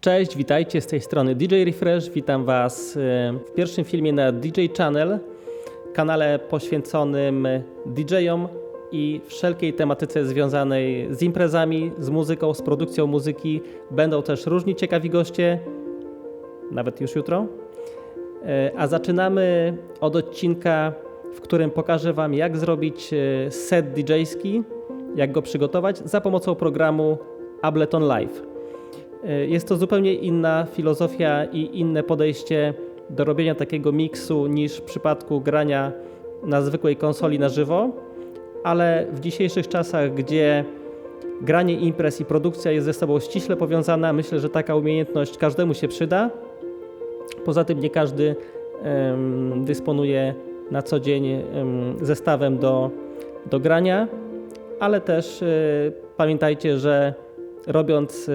Cześć, witajcie z tej strony DJ Refresh. Witam Was w pierwszym filmie na DJ Channel, kanale poświęconym DJ-om i wszelkiej tematyce związanej z imprezami, z muzyką, z produkcją muzyki. Będą też różni ciekawi goście, nawet już jutro. E, A zaczynamy od odcinka, w którym pokażę Wam, jak zrobić e, set DJ-ski, jak go przygotować za pomocą programu Ableton Live. E, Jest to zupełnie inna filozofia i inne podejście do robienia takiego miksu niż w przypadku grania na zwykłej konsoli na żywo, ale w dzisiejszych czasach, gdzie granie imprez i produkcja jest ze sobą ściśle powiązana, myślę, że taka umiejętność każdemu się przyda. Poza tym nie każdy em, dysponuje na co dzień em, zestawem do, do grania, ale też e, pamiętajcie, że robiąc, e,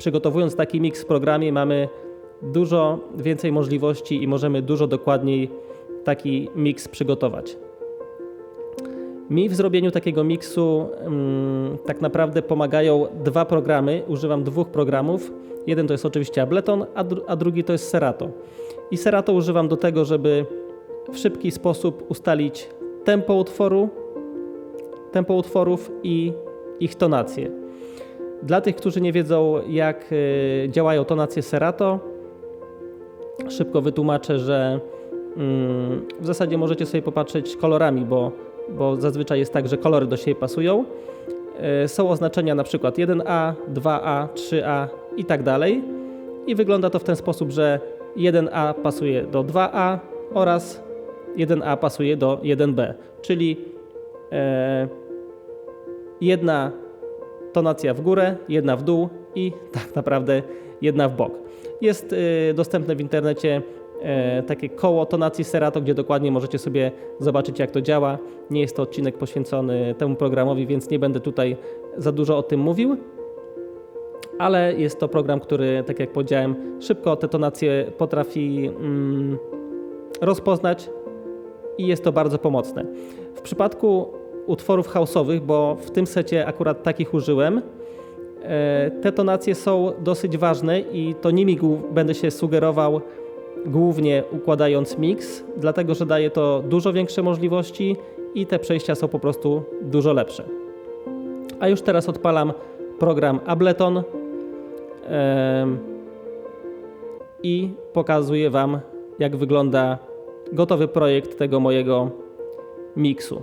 przygotowując taki miks w programie, mamy dużo więcej możliwości i możemy dużo dokładniej taki miks przygotować. Mi w zrobieniu takiego miksu mm, tak naprawdę pomagają dwa programy. Używam dwóch programów. Jeden to jest oczywiście Ableton, a, dru- a drugi to jest Serato. I Serato używam do tego, żeby w szybki sposób ustalić tempo utworu, tempo utworów i ich tonację. Dla tych, którzy nie wiedzą, jak y, działają tonacje Serato, szybko wytłumaczę, że mm, w zasadzie możecie sobie popatrzeć kolorami, bo, bo zazwyczaj jest tak, że kolory do siebie pasują. Y, Są oznaczenia na przykład 1A, 2A, 3A i tak dalej. I wygląda to w ten sposób, że 1A pasuje do 2A oraz 1A pasuje do 1B, czyli e, jedna tonacja w górę, jedna w dół i tak naprawdę jedna w bok. Jest y, dostępne w internecie e, takie koło tonacji Serato, gdzie dokładnie możecie sobie zobaczyć, jak to działa. Nie jest to odcinek poświęcony temu programowi, więc nie będę tutaj za dużo o tym mówił. Ale jest to program, który, tak jak powiedziałem, szybko te tonacje potrafi mm, rozpoznać i jest to bardzo pomocne. W przypadku utworów house'owych, bo w tym secie akurat takich użyłem, e, te tonacje są dosyć ważne i to nimi będę się sugerował głównie układając mix, dlatego że daje to dużo większe możliwości i te przejścia są po prostu dużo lepsze. A już teraz odpalam program Ableton i pokazuję Wam, jak wygląda gotowy projekt tego mojego miksu.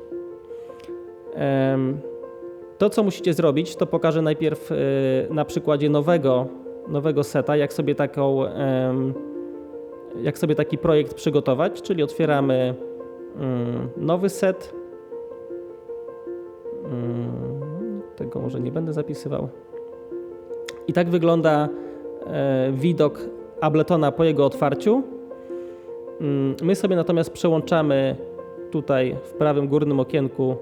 To, co musicie zrobić, to pokażę najpierw e, na przykładzie nowego, nowego seta, jak sobie, taką, jak sobie taki projekt przygotować, czyli otwieramy mm, nowy set. Mm, Tego może nie będę zapisywał. I tak wygląda e, widok Abletona po jego otwarciu. Mm, My sobie natomiast przełączamy tutaj w prawym górnym okienku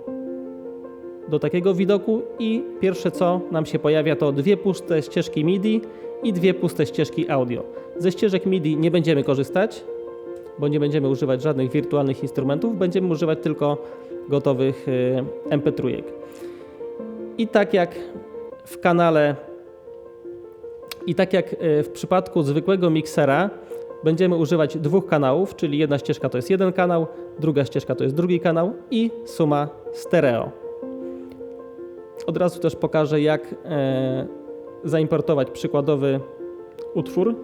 do takiego widoku i pierwsze co nam się pojawia to dwie puste ścieżki MIDI i dwie puste ścieżki audio. Ze ścieżek MIDI nie będziemy korzystać, bo nie będziemy używać żadnych wirtualnych instrumentów, będziemy używać tylko gotowych y, MP3. I tak jak w kanale i tak jak y, w przypadku zwykłego miksera będziemy używać dwóch kanałów, czyli jedna ścieżka to jest jeden kanał, druga ścieżka to jest drugi kanał i suma stereo. Od razu też pokażę, jak e, zaimportować przykładowy utwór.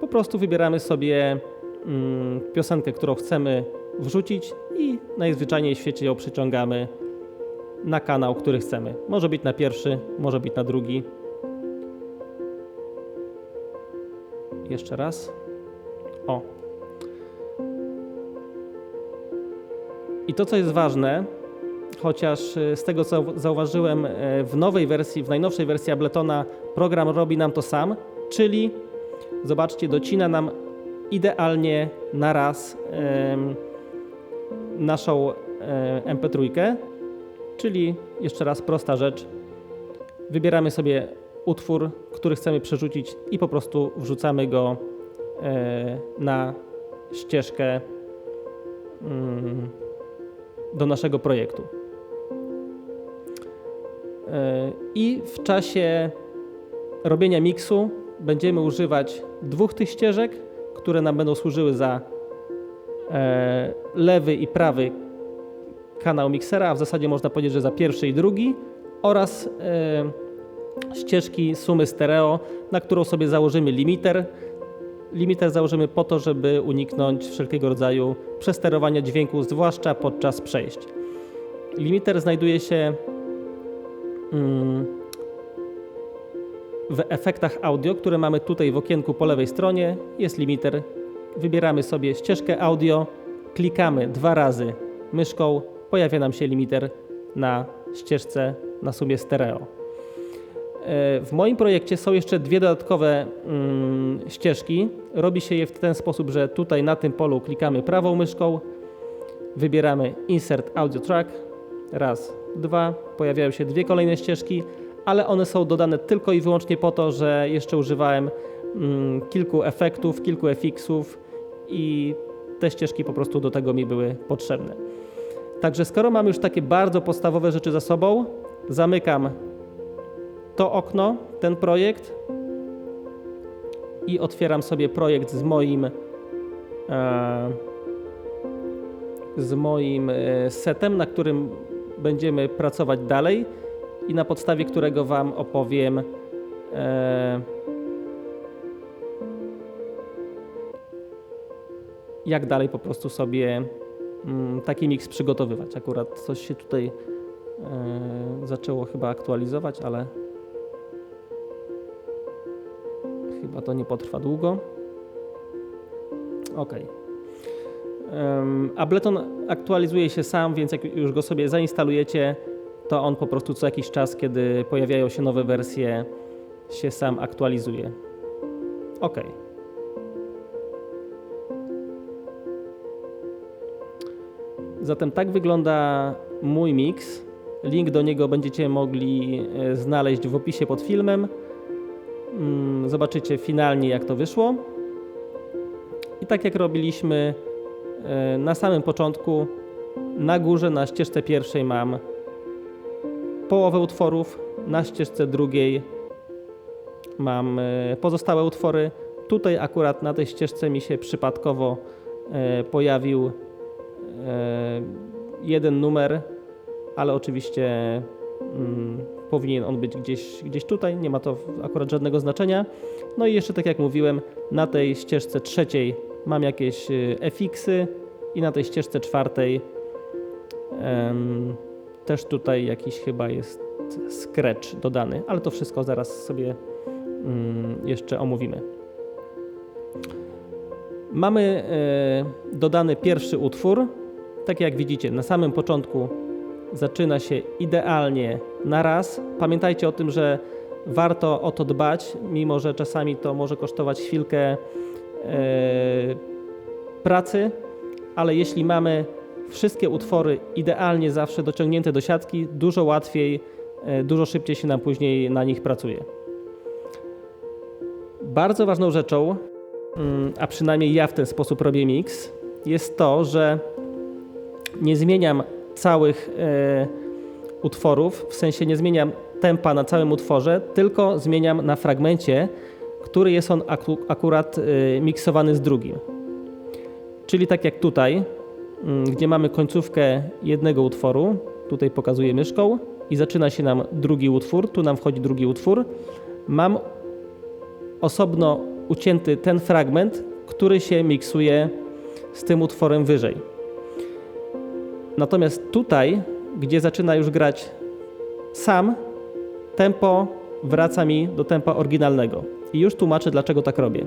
Po prostu wybieramy sobie mm, piosenkę, którą chcemy wrzucić i najzwyczajniej w świecie ją przyciągamy na kanał, który chcemy. Może być na pierwszy, może być na drugi. Jeszcze raz. O. I to, co jest ważne, chociaż e, z tego co zauważyłem e, w nowej wersji, w najnowszej wersji Abletona program robi nam to sam, czyli zobaczcie, docina nam idealnie na raz naszą e, MP3, czyli jeszcze raz prosta rzecz. Wybieramy sobie utwór, który chcemy przerzucić i po prostu wrzucamy go na ścieżkę mm, do naszego projektu. E, I w czasie robienia miksu będziemy używać dwóch tych ścieżek, które nam będą służyły za e, lewy i prawy kanał miksera, a w zasadzie można powiedzieć, że za pierwszy i drugi oraz e, ścieżki sumy stereo, na którą sobie założymy limiter. Limiter założymy po to, żeby uniknąć wszelkiego rodzaju przesterowania dźwięku, zwłaszcza podczas przejść. Limiter znajduje się w efektach audio, które mamy tutaj w okienku po lewej stronie. Jest limiter. Wybieramy sobie ścieżkę audio, klikamy dwa razy myszką, pojawia nam się limiter na ścieżce na sumie stereo. E, W moim projekcie są jeszcze dwie dodatkowe mm, ścieżki. Robi się je w ten sposób, że tutaj na tym polu klikamy prawą myszką, wybieramy Insert Audio Track, raz, dwa, pojawiają się dwie kolejne ścieżki, ale one są dodane tylko i wyłącznie po to, że jeszcze używałem mm, kilku efektów, kilku FX-ów i te ścieżki po prostu do tego mi były potrzebne. Także skoro mam już takie bardzo podstawowe rzeczy za sobą, zamykam to okno, ten projekt i otwieram sobie projekt z moim e, z moim e, setem, na którym będziemy pracować dalej i na podstawie którego Wam opowiem e, jak dalej po prostu sobie mm, taki miks przygotowywać. Akurat coś się tutaj e, zaczęło chyba aktualizować, ale chyba to nie potrwa długo. Ok. Ableton aktualizuje się sam, więc jak już go sobie zainstalujecie, to on po prostu co jakiś czas, kiedy pojawiają się nowe wersje, się sam aktualizuje. Ok. Zatem tak wygląda mój mix. Link do niego będziecie mogli e, znaleźć w opisie pod filmem. Mm, Zobaczycie finalnie, jak to wyszło. I tak jak robiliśmy na samym początku, na górze, na ścieżce pierwszej mam połowę utworów, na ścieżce drugiej mam e, pozostałe utwory. Tutaj akurat na tej ścieżce mi się przypadkowo e, pojawił e, jeden numer, ale oczywiście mm, powinien on być gdzieś, gdzieś tutaj, nie ma to akurat żadnego znaczenia. No i jeszcze tak jak mówiłem, na tej ścieżce trzeciej mam jakieś FX-y i na tej ścieżce czwartej em, też tutaj jakiś chyba jest scratch dodany, ale to wszystko zaraz sobie mm, jeszcze omówimy. Mamy e, dodany pierwszy utwór. Tak jak widzicie, na samym początku zaczyna się idealnie na raz. Pamiętajcie o tym, że warto o to dbać, mimo że czasami to może kosztować chwilkę pracy, ale jeśli mamy wszystkie utwory idealnie zawsze dociągnięte do siatki, dużo łatwiej, e, dużo szybciej się nam później na nich pracuje. Bardzo ważną rzeczą, mm, a przynajmniej ja w ten sposób robię mix, jest to, że nie zmieniam całych e, utworów, w sensie nie zmieniam tempa na całym utworze, tylko zmieniam na fragmencie, który jest on aku, akurat e, miksowany z drugim. Czyli tak jak tutaj, mm, gdzie mamy końcówkę jednego utworu, tutaj pokazuję myszką i zaczyna się nam drugi utwór, tu nam wchodzi drugi utwór. Mam osobno ucięty ten fragment, który się miksuje z tym utworem wyżej. Natomiast tutaj, gdzie zaczyna już grać sam, tempo wraca mi do tempa oryginalnego. I już tłumaczę, dlaczego tak robię.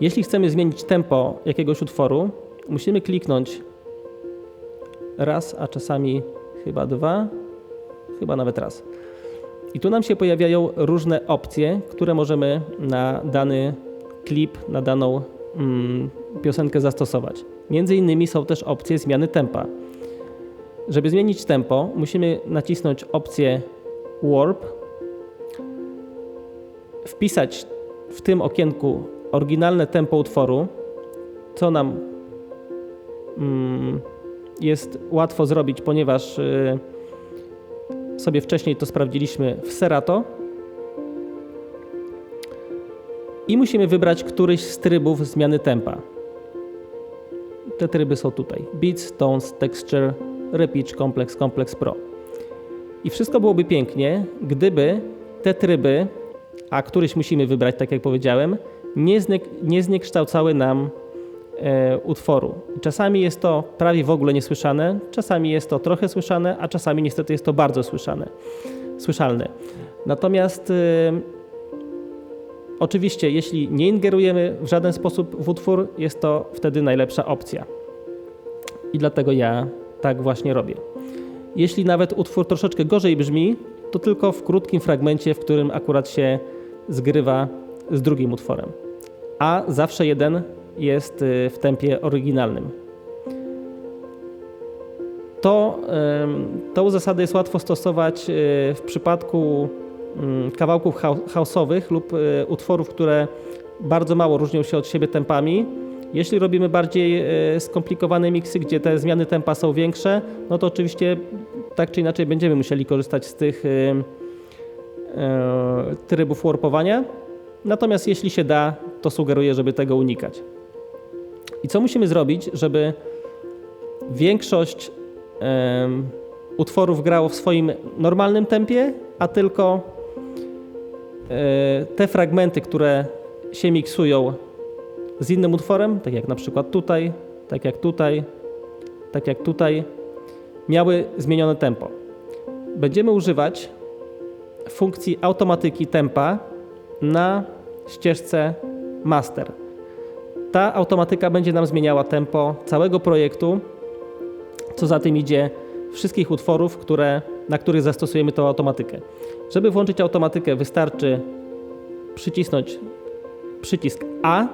Jeśli chcemy zmienić tempo jakiegoś utworu, musimy kliknąć raz, a czasami chyba dwa, chyba nawet raz. I tu nam się pojawiają różne opcje, które możemy na dany klip, na daną mm, piosenkę zastosować. Między innymi są też opcje zmiany tempa. Żeby zmienić tempo, musimy nacisnąć opcję Warp, wpisać w tym okienku oryginalne tempo utworu, co nam mm, jest łatwo zrobić, ponieważ y, sobie wcześniej to sprawdziliśmy w Serato. i musimy wybrać któryś z trybów zmiany tempa. Te tryby są tutaj: Beats, Tones, Texture, Repitch, Complex, Complex Pro. I wszystko byłoby pięknie, gdyby te tryby, a któryś musimy wybrać, tak jak powiedziałem, nie, znie, nie zniekształcały nam e, utworu. Czasami jest to prawie w ogóle niesłyszane, czasami jest to trochę słyszane, a czasami niestety jest to bardzo słyszane, słyszalne. Natomiast e, oczywiście, jeśli nie ingerujemy w żaden sposób w utwór, jest to wtedy najlepsza opcja. I dlatego ja tak właśnie robię. Jeśli nawet utwór troszeczkę gorzej brzmi, to tylko w krótkim fragmencie, w którym akurat się zgrywa z drugim utworem. A zawsze jeden jest y, w tempie oryginalnym. To, tą zasadę jest łatwo stosować y, w przypadku ym, kawałków house'owych lub y, utworów, które bardzo mało różnią się od siebie tempami. Jeśli robimy bardziej skomplikowane miksy, gdzie te zmiany tempa są większe, no to oczywiście tak czy inaczej będziemy musieli korzystać z tych y, y, trybów warpowania. Natomiast jeśli się da, to sugeruję, żeby tego unikać. I co musimy zrobić, żeby większość em, utworów grało w swoim normalnym tempie, a tylko te fragmenty, które się miksują z innym utworem, tak jak na przykład tutaj, tak jak tutaj, tak jak tutaj, miały zmienione tempo. Będziemy używać funkcji automatyki tempa na ścieżce master. Ta automatyka będzie nam zmieniała tempo całego projektu, co za tym idzie wszystkich utworów, które, na których zastosujemy tą automatykę. Żeby włączyć automatykę wystarczy przycisnąć przycisk A.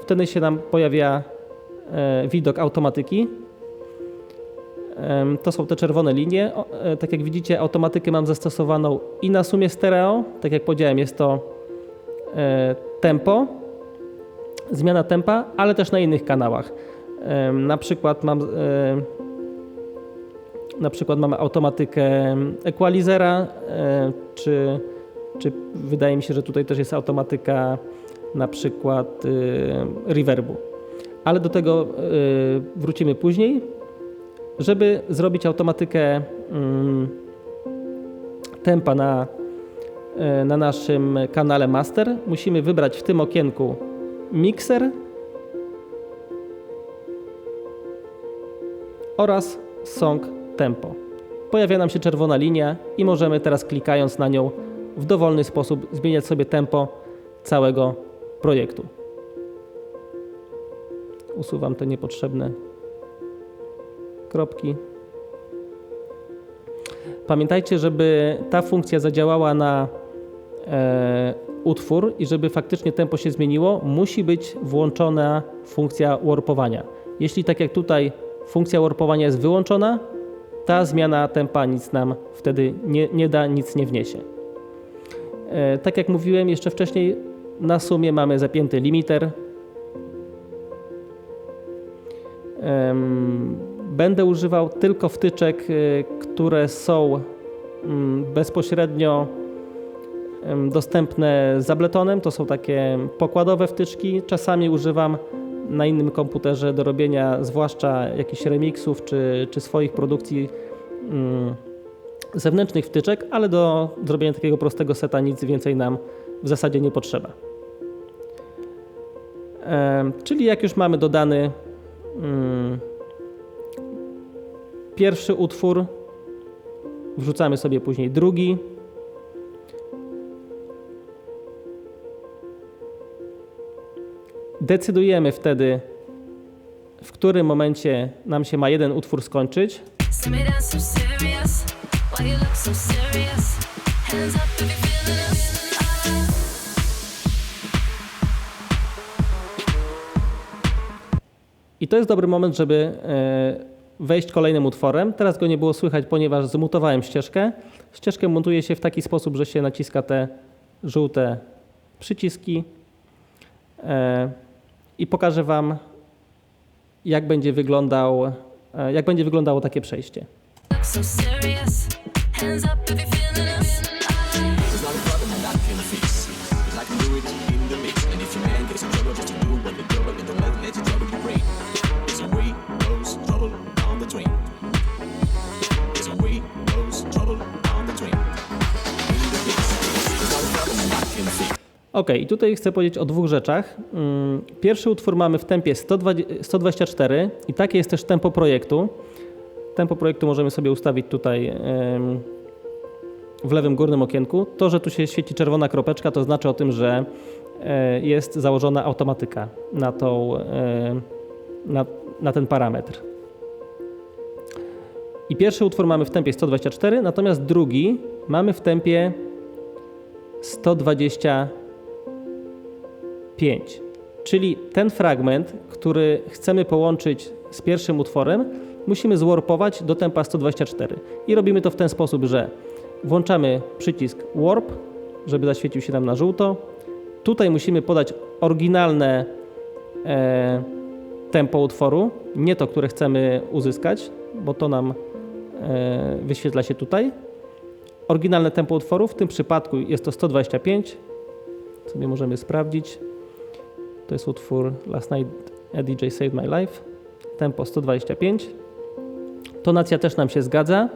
Wtedy się nam pojawia e, widok automatyki. To są te czerwone linie. E, Tak jak widzicie, automatykę mam zastosowaną i na sumie stereo. Tak jak powiedziałem, jest to e, tempo, zmiana tempa, ale też na innych kanałach. Na przykład mam e, na przykład mamy automatykę equalizera, czy, czy wydaje mi się, że tutaj też jest automatyka na przykład reverbu. Ale do tego wrócimy później. Żeby zrobić automatykę mm, tempa na, e, na naszym kanale master, musimy wybrać w tym okienku mixer oraz song tempo. Pojawia nam się czerwona linia i możemy teraz klikając na nią w dowolny sposób zmieniać sobie tempo całego projektu. Usuwam te niepotrzebne kropki. Pamiętajcie, żeby ta funkcja zadziałała na e, utwór i żeby faktycznie tempo się zmieniło, musi być włączona funkcja warpowania. Jeśli tak jak tutaj funkcja warpowania jest wyłączona, ta zmiana tempa nic nam wtedy nie, nie da, nic nie wniesie. E, tak jak mówiłem jeszcze wcześniej, na sumie mamy zapięty limiter. Będę używał tylko wtyczek, y, które są mm, bezpośrednio em, dostępne z Abletonem. To są takie pokładowe wtyczki. Czasami używam na innym komputerze do robienia zwłaszcza jakichś remixów czy, czy swoich produkcji mm, zewnętrznych wtyczek, ale do zrobienia takiego prostego seta nic więcej nam w zasadzie nie potrzeba. Czyli jak już mamy dodany mm, pierwszy utwór, wrzucamy sobie później drugi. Decydujemy wtedy, w którym momencie nam się ma jeden utwór skończyć. I to jest dobry moment, żeby e, wejść kolejnym utworem. Teraz go nie było słychać, ponieważ zmutowałem ścieżkę. Ścieżkę montuje się w taki sposób, że się naciska te żółte przyciski e, i pokażę Wam, jak będzie, wyglądał, e, jak będzie wyglądało takie przejście. Look so serious. Hands up if you're feeling us. It's not a problem and I can fix. 'Cause I can do Ok, i tutaj chcę powiedzieć o dwóch rzeczach. Mm, Pierwszy utwór mamy w tempie 120 124 i takie jest też tempo projektu. Tempo projektu możemy sobie ustawić tutaj w lewym górnym okienku. To, że tu się świeci czerwona kropeczka, to znaczy o tym, że e, jest założona automatyka na, tą, e, na, na ten parametr. I pierwszy utwór mamy w tempie 124, natomiast drugi mamy w tempie 125. Czyli ten fragment, który chcemy połączyć z pierwszym utworem, musimy zwarpować do tempa 124. I robimy to w ten sposób, że włączamy przycisk Warp, żeby zaświecił się nam na żółto. Tutaj musimy podać oryginalne e, tempo utworu, nie to, które chcemy uzyskać, bo to nam e, wyświetla się tutaj. Oryginalne tempo utworu, w tym przypadku jest to 125, sobie możemy sprawdzić. To jest utwór Last Night a DJ Saved My Life, tempo 125. Tonacja też nam się zgadza.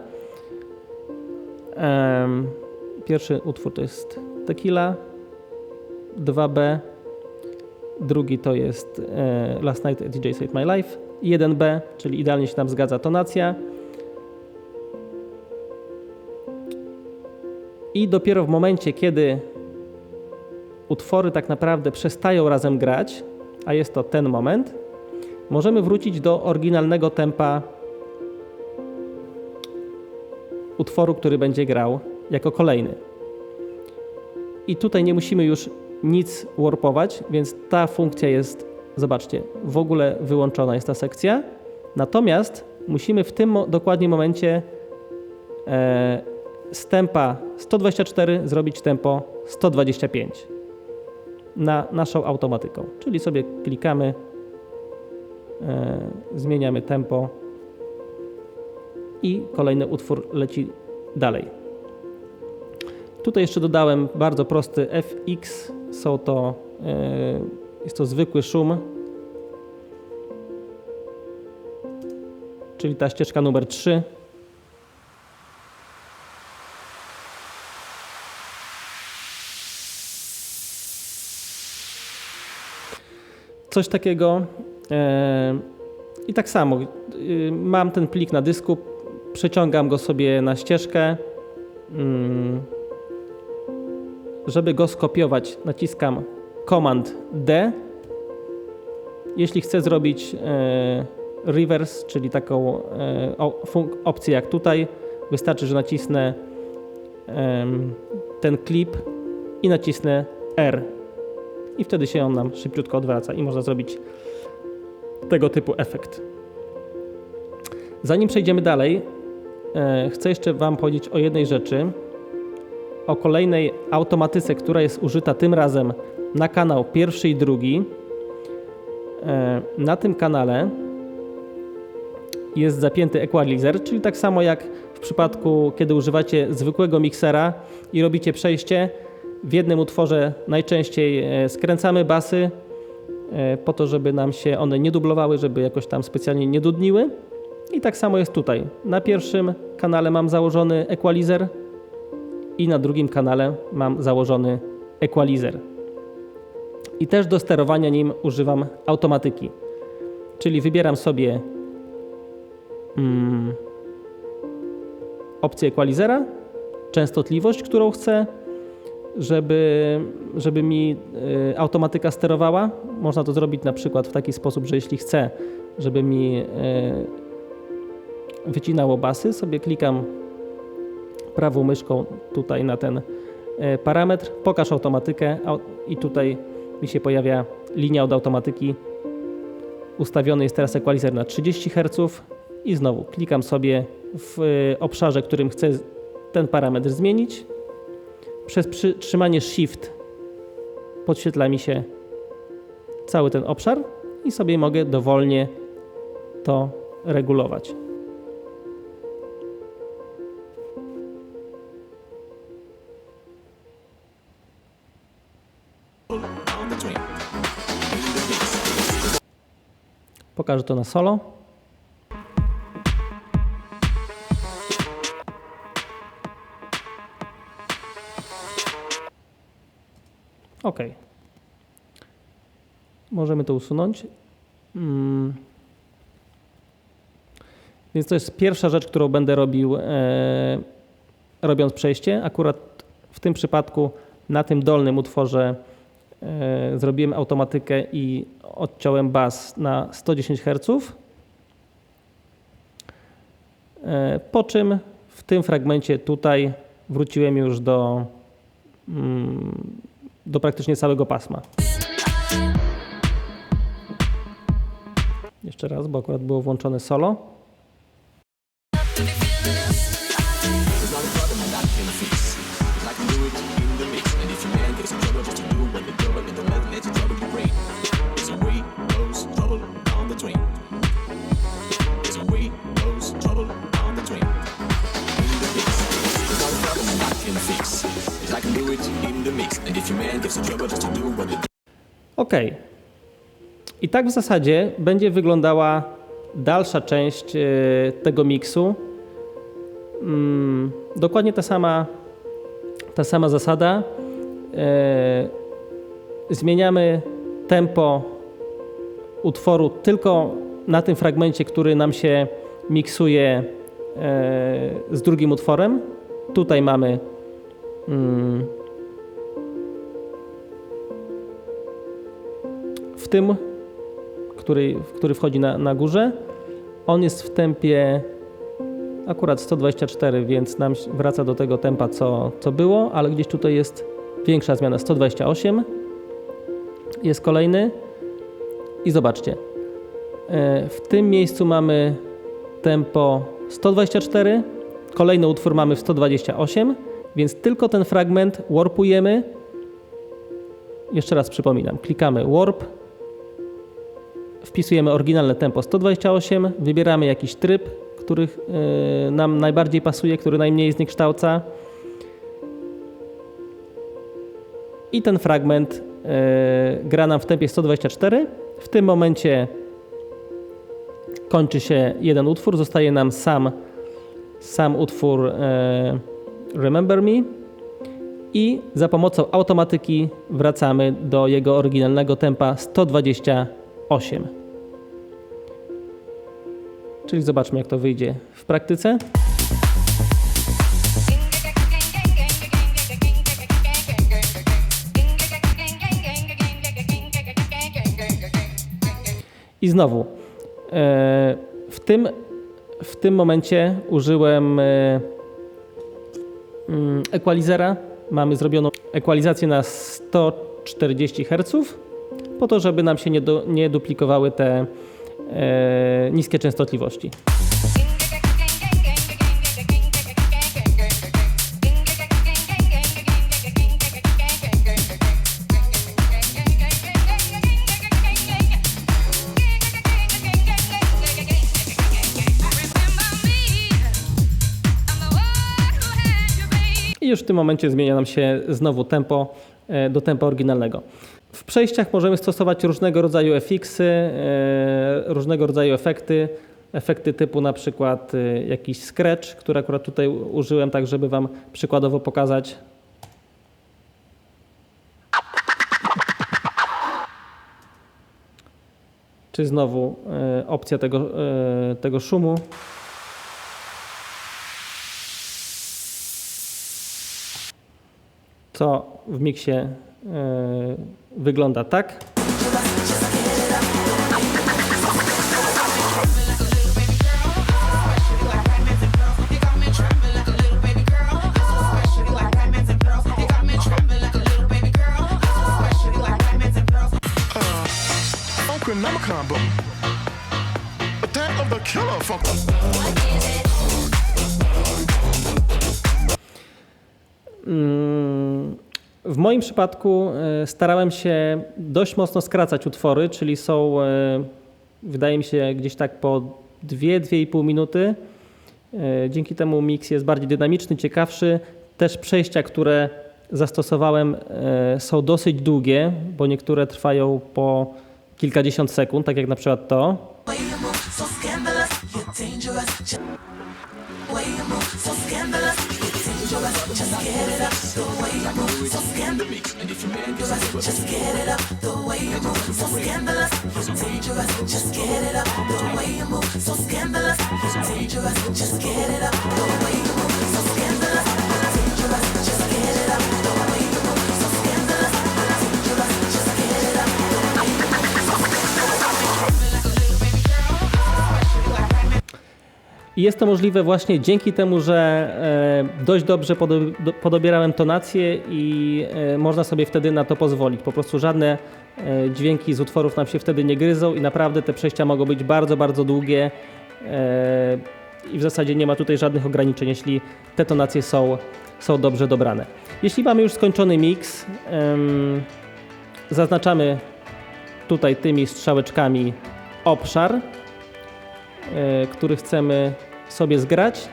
Pierwszy utwór to jest Tequila, 2B, drugi to jest e, Last Night a DJ Saved My Life, 1B, czyli idealnie się nam zgadza tonacja. I dopiero w momencie, kiedy utwory tak naprawdę przestają razem grać, a jest to ten moment, możemy wrócić do oryginalnego tempa utworu, który będzie grał jako kolejny. I tutaj nie musimy już nic warpować, więc ta funkcja jest, zobaczcie, w ogóle wyłączona jest ta sekcja. Natomiast musimy w tym dokładnie momencie e, z tempa 124 zrobić tempo 125 na naszą automatyką. Czyli sobie klikamy, e, zmieniamy tempo i kolejny utwór leci dalej. Tutaj jeszcze dodałem bardzo prosty FX. Są to, e, jest to zwykły szum, czyli ta ścieżka numer 3. Coś takiego. E, I tak samo, y, mam ten plik na dysku, przeciągam go sobie na ścieżkę. Mm, żeby go skopiować, naciskam Command D. Jeśli chcę zrobić e, reverse, czyli taką e, opcję jak tutaj, wystarczy, że nacisnę ten klip i nacisnę R. I wtedy się on nam szybciutko odwraca i można zrobić tego typu efekt. Zanim przejdziemy dalej, e, chcę jeszcze Wam powiedzieć o jednej rzeczy o kolejnej automatyce, która jest użyta tym razem na kanał pierwszy i drugi. E, Na tym kanale jest zapięty equalizer, czyli tak samo jak w przypadku, kiedy używacie zwykłego miksera i robicie przejście. W jednym utworze najczęściej e, skręcamy basy e, po to, żeby nam się one nie dublowały, żeby jakoś tam specjalnie nie dudniły. I tak samo jest tutaj. Na pierwszym kanale mam założony equalizer, i na drugim kanale mam założony equalizer. I też do sterowania nim używam automatyki. Czyli wybieram sobie mm, opcję equalizera, częstotliwość, którą chcę, żeby, żeby mi y, automatyka sterowała. Można to zrobić na przykład w taki sposób, że jeśli chcę, żeby mi y, wycinało basy, sobie klikam prawą myszką tutaj na ten e, parametr, pokaż automatykę au- i tutaj mi się pojawia linia od automatyki. Ustawiony jest teraz equalizer na 30 Hz i znowu klikam sobie w obszarze, którym chcę ten parametr zmienić. Przez przytrzymanie Shift podświetla mi się cały ten obszar i sobie mogę dowolnie to regulować. Pokażę to na solo. Ok. Możemy to usunąć. Mm. Więc to jest pierwsza rzecz, którą będę robił, e, robiąc przejście. Akurat w tym przypadku na tym dolnym utworze e, zrobiłem automatykę i odciąłem bas na 110 Hz. E, po czym w tym fragmencie tutaj wróciłem już do, mm, do praktycznie całego pasma. Jeszcze raz, bo akurat było włączone solo. Tak w zasadzie będzie wyglądała dalsza część e, tego miksu. Mm, dokładnie ta sama, ta sama zasada. E, zmieniamy tempo utworu tylko na tym fragmencie, który nam się miksuje e, z drugim utworem. Tutaj mamy mm, w tym, który, który wchodzi na, na górze, on jest w tempie akurat 124, więc nam wraca do tego tempa, co, co było, ale gdzieś tutaj jest większa zmiana, 128. Jest kolejny i zobaczcie, e, w tym miejscu mamy tempo 124, kolejny utwór mamy w 128, więc tylko ten fragment warpujemy. Jeszcze raz przypominam, klikamy warp, wpisujemy oryginalne tempo 128, wybieramy jakiś tryb, który e, nam najbardziej pasuje, który najmniej zniekształca. I ten fragment e, gra nam w tempie 124. W tym momencie kończy się jeden utwór, zostaje nam sam, sam utwór e, Remember Me i za pomocą automatyki wracamy do jego oryginalnego tempa 128. Czyli zobaczmy, jak to wyjdzie w praktyce. I znowu, e, w tym, w tym momencie użyłem e, mm, equalizera. Mamy zrobioną ekwalizację na 140 Hz, po to, żeby nam się nie, do, nie duplikowały te e, niskie częstotliwości. I już w tym momencie zmienia nam się znowu tempo e, do tempa oryginalnego. W przejściach możemy stosować różnego rodzaju FX-y, e, różnego rodzaju efekty. Efekty typu na przykład e, jakiś scratch, który akurat tutaj użyłem, tak żeby Wam przykładowo pokazać. Czy znowu e, opcja tego, tego szumu. co w miksie wygląda tak. Funkonomicon, but attack of the killer funk. Moim przypadku e, starałem się dość mocno skracać utwory, czyli są, e, wydaje mi się, gdzieś tak po 2-2,5 minuty. E, Dzięki temu miks jest bardziej dynamiczny, ciekawszy. Też przejścia, które zastosowałem, są dosyć długie, bo niektóre trwają po kilkadziesiąt sekund, tak jak na przykład to. way Just get it up. The way you move, so scandalous. Just get it up the way you move. So scandalous, dangerous. Just get it up the way you move. So scandalous, dangerous. Just get it up I jest to możliwe właśnie dzięki temu, że e, dość dobrze podo, do, podobierałem tonację i e, można sobie wtedy na to pozwolić. Po prostu żadne e, dźwięki z utworów nam się wtedy nie gryzą i naprawdę te przejścia mogą być bardzo, bardzo długie i w zasadzie nie ma tutaj żadnych ograniczeń, jeśli te tonacje są, są dobrze dobrane. Jeśli mamy już skończony miks, zaznaczamy tutaj tymi strzałeczkami obszar, który chcemy sobie zgrać.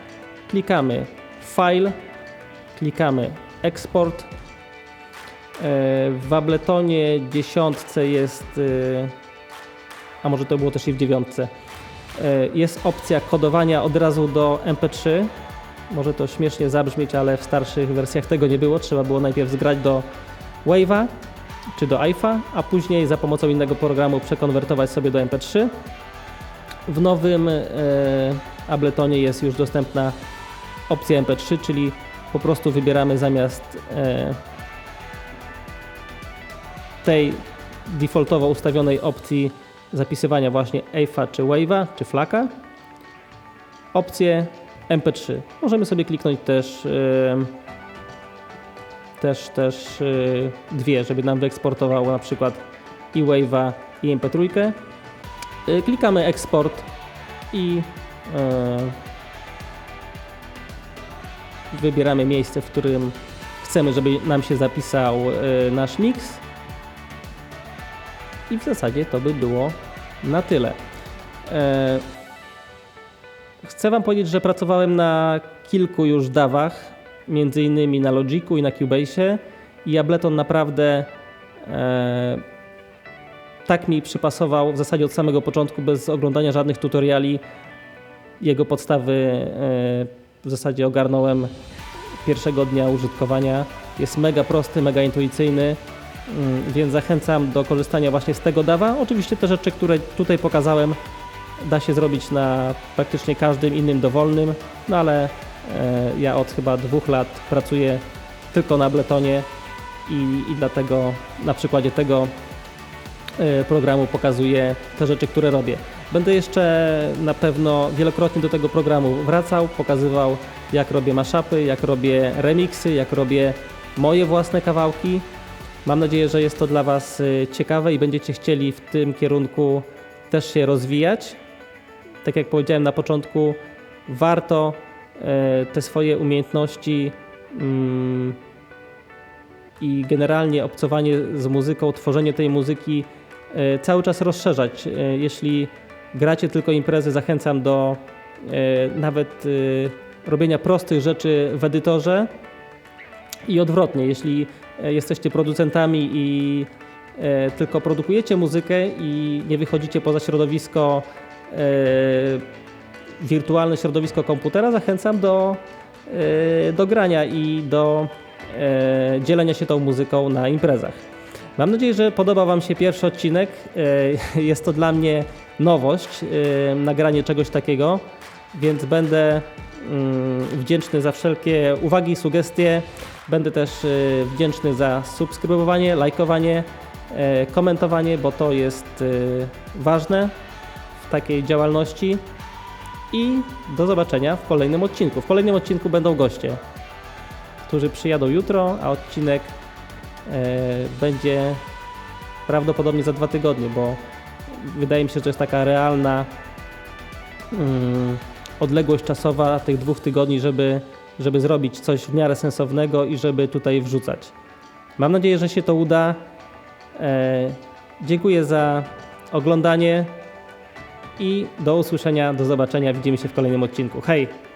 Klikamy File, klikamy Export. E, W Abletonie dziesiątce jest, e, a może to było też i w dziewiątce, e, jest opcja kodowania od razu do MP3. Może to śmiesznie zabrzmieć, ale w starszych wersjach tego nie było. Trzeba było najpierw zgrać do Wave'a czy do iPha, a później za pomocą innego programu przekonwertować sobie do MP3. W nowym e, Abletonie jest już dostępna opcja MP3, czyli po prostu wybieramy zamiast e, tej defaultowo ustawionej opcji zapisywania właśnie AFA czy Wave'a czy Flaka opcję MP3. Możemy sobie kliknąć też e, też, też dwie, żeby nam wyeksportowało na przykład i Wave'a i MP3. Y, Klikamy eksport i e, wybieramy miejsce, w którym chcemy, żeby nam się zapisał e, nasz mix. I w zasadzie to by było na tyle. E, chcę Wam powiedzieć, że pracowałem na kilku już dawach, między innymi na Logiku i na Cubase'ie i Ableton naprawdę tak mi przypasował w zasadzie od samego początku, bez oglądania żadnych tutoriali. Jego podstawy e, w zasadzie ogarnąłem pierwszego dnia użytkowania. Jest mega prosty, mega intuicyjny, mm, więc zachęcam do korzystania właśnie z tego dawa. Oczywiście te rzeczy, które tutaj pokazałem, da się zrobić na praktycznie każdym innym dowolnym, no ale e, ja od chyba dwóch lat pracuję tylko na Abletonie i, i dlatego na przykładzie tego programu pokazuję te rzeczy, które robię. Będę jeszcze na pewno wielokrotnie do tego programu wracał, pokazywał jak robię mashupy, jak robię remixy, jak robię moje własne kawałki. Mam nadzieję, że jest to dla Was y, ciekawe i będziecie chcieli w tym kierunku też się rozwijać. Tak jak powiedziałem na początku, warto e, te swoje umiejętności mm, i generalnie obcowanie z muzyką, tworzenie tej muzyki cały czas rozszerzać. E, Jeśli gracie tylko imprezy, zachęcam do e, nawet e, robienia prostych rzeczy w edytorze i odwrotnie. Jeśli e, jesteście producentami i e, tylko produkujecie muzykę i nie wychodzicie poza środowisko, e, wirtualne środowisko komputera, zachęcam do, e, do grania i do e, dzielenia się tą muzyką na imprezach. Mam nadzieję, że podoba Wam się pierwszy odcinek. E, Jest to dla mnie nowość, e, nagranie czegoś takiego, więc będę mm, wdzięczny za wszelkie uwagi, sugestie. Będę też e, wdzięczny za subskrybowanie, lajkowanie, komentowanie, bo to jest ważne w takiej działalności. I do zobaczenia w kolejnym odcinku. W kolejnym odcinku będą goście, którzy przyjadą jutro, a odcinek będzie prawdopodobnie za dwa tygodnie, bo wydaje mi się, że jest taka realna mm, odległość czasowa tych dwóch tygodni, żeby, żeby zrobić coś w miarę sensownego i żeby tutaj wrzucać. Mam nadzieję, że się to uda. E, dziękuję za oglądanie i do usłyszenia, do zobaczenia. Widzimy się w kolejnym odcinku. Hej!